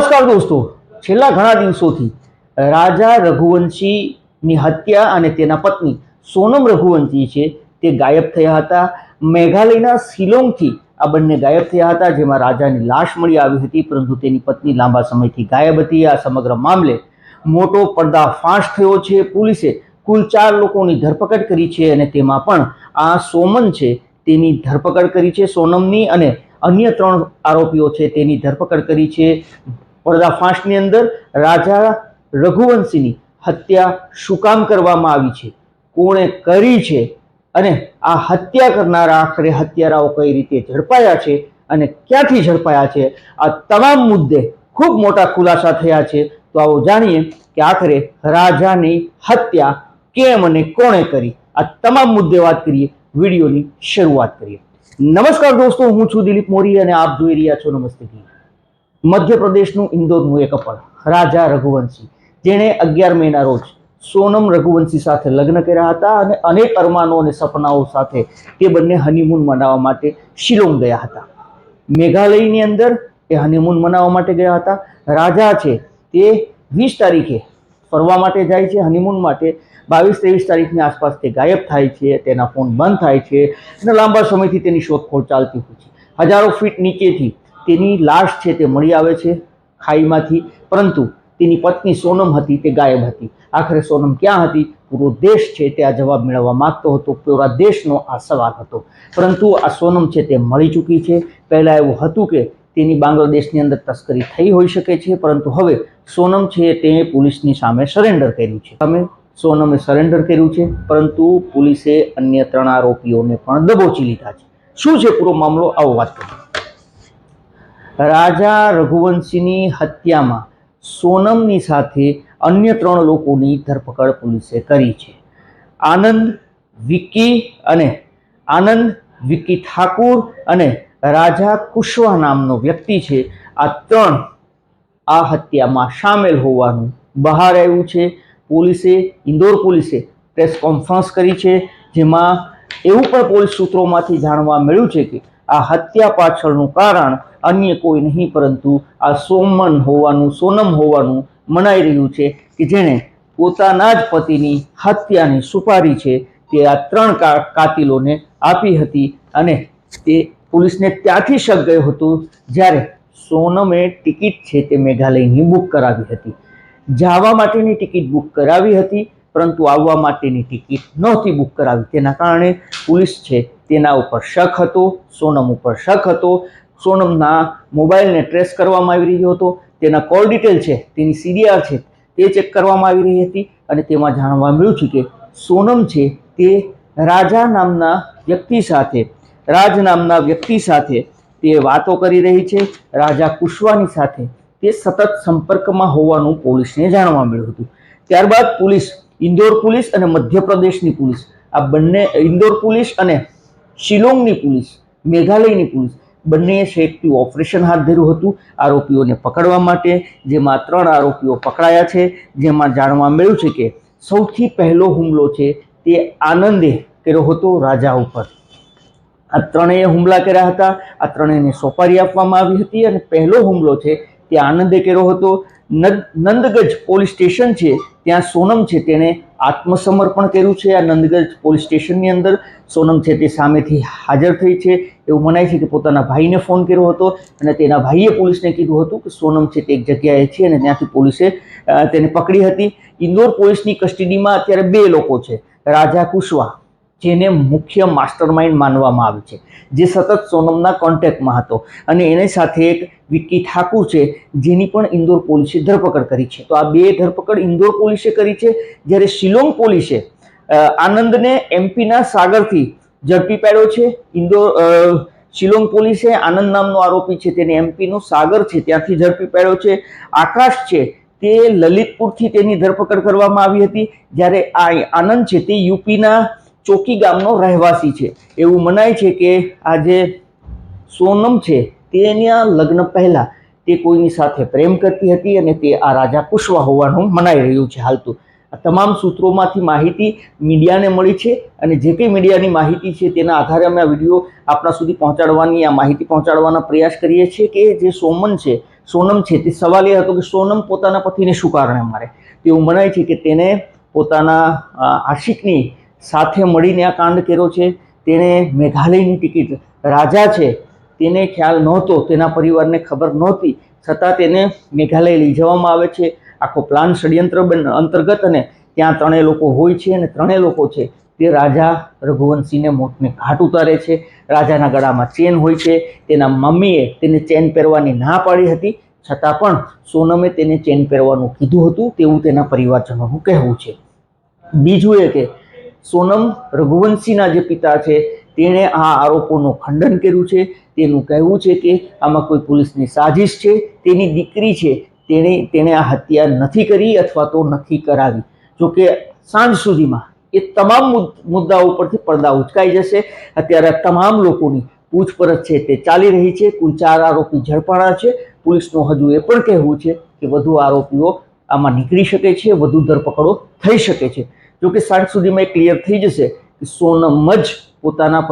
નમસ્કાર દોસ્તો. છેલ્લા ઘણા દિવસોથી રાજા રઘુવંશીની હત્યા અને તેના પત્ની સોનમ રઘુવંશી છે તે ગાયબ થયા હતા. મેઘાલયના શિલોંગથી આ બંને ગાયબ થયા હતા, જેમાં રાજાની લાશ મળી આવી હતી, પરંતુ તેની પત્ની લાંબા સમયથી ગાયબ હતી. આ સમગ્ર મામલે મોટો પર્દાફાશ થયો છે. પોલીસે કુલ ચાર લોકોની ધરપકડ કરી છે અને તેમાં પણ આ સોમન છે તેની ધરપકડ કરી છે સોનમની અને અન્ય ત્રણ આરોપીઓ છે તેની ધરપકડ કરી છે. પર્દાફાશની અંદર રાજા રઘુવંશીની હત્યા શું કામ કરવામાં આવી છે. કોણે કરી છે અને આ હત્યા કરનારા આખરે હત્યારાઓ કઈ રીતે ઝડપાયા છે અને ક્યાંથી ઝડપાયા છે? આ તમામ મુદ્દે ખૂબ મોટા ખુલાસા થયા છે. તો આવો જાણીએ કે આખરે રાજાની હત્યા કેમ અને કોણે કરી? આ તમામ મુદ્દે વાત કરીએ, વિડીયોની શરૂઆત કરીએ. નમસ્કાર દોસ્તો, હું છું દિલીપ મોરી અને આપ જોઈ રહ્યા છો નમસ્તે ટીવી. મધ્યપ્રદેશનું ઇન્દોરનું એક કપલ રાજા રઘુવંશી, જેણે અગિયાર મેના રોજ સોનમ રઘુવંશી સાથે લગ્ન કર્યા હતા અને અનેક અરમાનો અને સપનાઓ સાથે તે બંને હનીમૂન મનાવવા માટે શિલોંગ ગયા હતા. મેઘાલયની અંદર એ હનીમૂન મનાવવા માટે ગયા હતા. રાજા છે તે વીસ તારીખે ફરવા માટે જાય છે હનીમૂન માટે. બાવીસ ત્રેવીસ તારીખની આસપાસ તે ગાયબ થાય છે, તેના ફોન બંધ થાય છે અને લાંબા સમયથી તેની શોધખોળ ચાલતી હોય છે. હજારો ફીટ નીચેથી તેની લાશ છે તે મળી આવે છે ખાઈમાંથી. પરંતુ તેની પત્ની સોનમ હતી, તે ગાયબ હતી. આખરે સોનમ ક્યાં હતી? પૂરો દેશ છે તે આ જવાબ મેળવવા માગતો હતો, પૂરા દેશનો આ સવાલ હતો. પરંતુ આ સોનમ છે તે મળી ચૂકી છે. પહેલાં એવું હતું કે તેની બાંગ્લાદેશની અંદર તસ્કરી થઈ હોઈ શકે છે, પરંતુ હવે સોનમ છે તે પોલીસની સામે સરેન્ડર કર્યું છે. તમે સોનમે સરેન્ડર કર્યું છે, પરંતુ પોલીસે અન્ય ત્રણ આરોપીઓને પણ દબોચી લીધા છે. શું છે પૂરો મામલો? આવો વાત કરીએ. રાજા રઘુવંશીની હત્યામાં સોનમની સાથે અન્ય ત્રણ લોકોની ધરપકડ પોલીસે કરી છે. આનંદ વિકી અને આનંદ વિકી ઠાકુર અને રાજા કુશવા નામનો વ્યક્તિ છે. આ ત્રણ આ હત્યામાં સામેલ હોવાનું બહાર આવ્યું છે. પોલીસે, ઇન્દોર પોલીસે પ્રેસ કોન્ફરન્સ કરી છે, જેમાં એવું પણ પોલીસ સૂત્રોમાંથી જાણવા મળ્યું છે કે આ હત્યા પાછળનું કારણ અન્ય કોઈ નહીં, પરંતુ આ સોમન હોવાનું, સોનમ હોવાનું મનાઈ રહ્યું છે કે જેણે પોતાના જ પતિની હત્યાની સુપારી છે તે આ ત્રણ કાતિલોને આપી હતી અને તે પોલીસને ત્યાંથી શક ગયો હતો જ્યારે સોનમે ટિકિટ છે તે મેઘાલયની બુક કરાવી હતી. જવા માટેની ટિકિટ બુક કરાવી હતી, પરંતુ આવવા માટેની ટિકિટ નહોતી બુક કરાવી. તેના કારણે પોલીસ છે તેના ઉપર શક હતો, સોનમ ઉપર શક હતો સોનમના મોબાઈલને ટ્રેસ કરવામાં આવી રહ્યો હતો. તેના કોલ ડિટેલ છે, તેની સીડીઆર છે, તે ચેક કરવામાં આવી રહી હતી અને તેમાં જાણવા મળ્યું છે કે સોનમ છે તે રાજા નામના વ્યક્તિ સાથે, રાજ નામના વ્યક્તિ સાથે તે વાતો કરી રહી છે. રાજા કુશવાની સાથે તે સતત સંપર્કમાં હોવાનું પોલીસને જાણવા મળ્યું હતું. ત્યારબાદ પોલીસ, ઇન્દોર પોલીસ અને મધ્યપ્રદેશની પોલીસ, આ બંને, ઇન્દોર પોલીસ અને શિલોંગની પોલીસ, મેઘાલયની પોલીસ બંનેએ સેફટી ઓપરેશન હાથ ધર્યું હતું. આરોપીઓને પકડવા માટે જેમાં ત્રણ આરોપીઓ પકડાયા છે. જેમાં જાણવા મળ્યું છે કે સૌથી પહેલો હુમલો છે તે આનંદે કર્યો હતો રાજા ઉપર. આ ત્રણેય હુમલા કર્યા હતા. આ ત્રણેયને સોપારી આપવામાં આવી હતી અને પહેલો હુમલો છે તે આનંદે કર્યો હતો. નંદ- નંદગજ પોલીસ સ્ટેશન છે, ત્યાં સોનમ છે, તેણે આત્મસમર્પણ કર્યું છે. આ નંદગજ પોલીસ સ્ટેશનની અંદર સોનમ છે, તે સામેથી હાજર થઈ છે. એવું મનાય છે કે પોતાના ભાઈને ફોન કર્યો હતો અને તેના ભાઈએ પોલીસને કીધું હતું કે સોનમ છે, તે એક જગ્યાએ છે અને ત્યાંથી પોલીસે તેને પકડી હતી. ઇન્દોર પોલીસની કસ્ટડીમાં અત્યારે બે લોકો છે, રાજા કુશવા જેને મુખ્ય માસ્ટરમાઇન્ડ માનવામાં આવે છે, જે સતત સોનમના કોન્ટેક્ટમાં હતો. અને એની સાથે એક વિક્કી ઠાકુર છે, જેની પણ ઇન્દોર પોલીસે ધરપકડ કરી છે. તો આ બે ધરપકડ ઇન્દોર પોલીસે કરી છે. જ્યારે શિલોંગ પોલીસે આનંદને એમપીના સાગરથી ઝડપી પાડ્યો છે. ઇન્દોર શિલોંગ પોલીસે આનંદ નામનો આરોપી છે, તેને એમપીનું સાગર છે, ત્યાંથી ઝડપી પાડ્યો છે. આકાશ છે, તે લલિતપુરથી તેની ધરપકડ કરવામાં આવી હતી. જ્યારે આ આનંદ છે, તે યુપીના ચોકી ગામનો રહેવાસી છે. એવું મનાય છે કે આ જે સોનમ છે તેના લગ્ન પહેલા તે કોઈની સાથે પ્રેમ કરતી હતી અને તે આ રાજા કુશવા હોવાનું મનાઈ રહ્યું છે હાલતું. આ તમામ સૂત્રોમાંથી માહિતી મીડિયાને મળી છે અને જે કંઈ મીડિયાની માહિતી છે તેના આધારે અમે આ વીડિયો આપણા સુધી પહોંચાડવાની, આ માહિતી પહોંચાડવાનો પ્રયાસ કરીએ છીએ કે જે સોમન છે, સોનમ છે, તે સવાલ એ હતો કે સોનમ પોતાના પતિને શું કારણે મારે? તેવું મનાય છે કે તેને પોતાના આશિકની સાથે મળીને આ કાંડ કર્યો છે. તેણે મેઘાલયની ટિકિટ રાજા છે, તેને ખ્યાલ નહોતો, તેના પરિવારને ખબર નહોતી. છતાં તેને મેઘાલય લઈ જવામાં આવે છે. આખો પ્લાન ષડયંત્ર અંતર્ગત અને ત્યાં ત્રણેય લોકો હોય છે અને ત્રણેય લોકો છે તે રાજા રઘુવંશીને મોતને ઘાટ ઉતારે છે. રાજાના ગળામાં ચેન હોય છે. તેના મમ્મીએ તેને ચેન પહેરવાની ના પાડી હતી. છતાં પણ સોનમે તેને ચેન પહેરવાનું કીધું હતું. તેવું તેના પરિવારજનોનું કહેવું છે. બીજું એ કે સોનમ રઘુવંશીના જે પિતા છે, તેણે આ આરોપોનું ખંડન કર્યું છે. તેનું કહેવું છે કે આમાં કોઈ પોલીસની સાજિશ છે. તેની દીકરી છે, તેણે તેણે આ હત્યા નથી કરી અથવા તો નથી કરાવી. જોકે સાંજ સુધીમાં એ તમામ મુદ્દાઓ પરથી પડદા ઉચકાઈ જશે. અત્યારે તમામ લોકોની પૂછપરછ છે તે ચાલી રહી છે. કુલ ચાર આરોપી ઝડપાણા છે. પોલીસનું હજુ એ પણ કહેવું છે કે વધુ આરોપીઓ આમાં નીકળી શકે છે, વધુ ધરપકડો થઈ શકે છે. જોકે સાંજ સુધીમાં એ ક્લિયર થઈ જશે કે સોનમ જ પોતાના